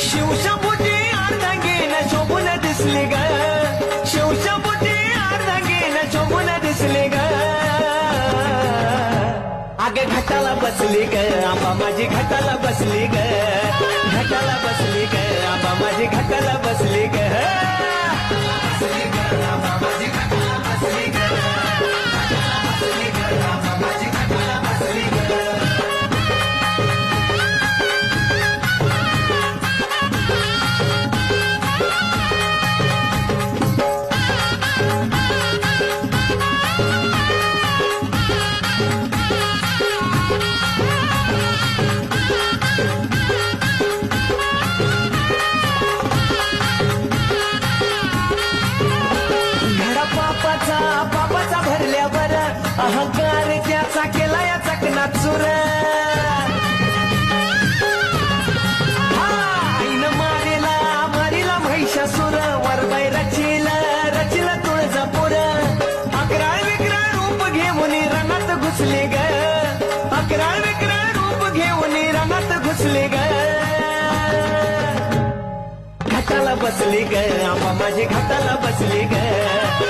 शिवशंभूची अर्धांगीन शोभून दिसली ग. शिवशंभूची अर्धांगीन शोभून दिसली ग. आगे घाटाला बसली ग आंबा माझी घाटाला बसली ग. घरा पापाचा पापाचा भरल्यावर अहंकार त्याचा केला या चकनात चुर. आईनं मारेला मारीला महिषासुर वरबाई रचिल रचिला तुळजापूर. अकराळ विकराळ रूप घेऊन रणात घुसले ग. अकराळ विकराळ रूप घेऊन रणात घुसले ग. घाटाला बसली ग आंबा माझी घाटाला माझी घाटाला बसली ग.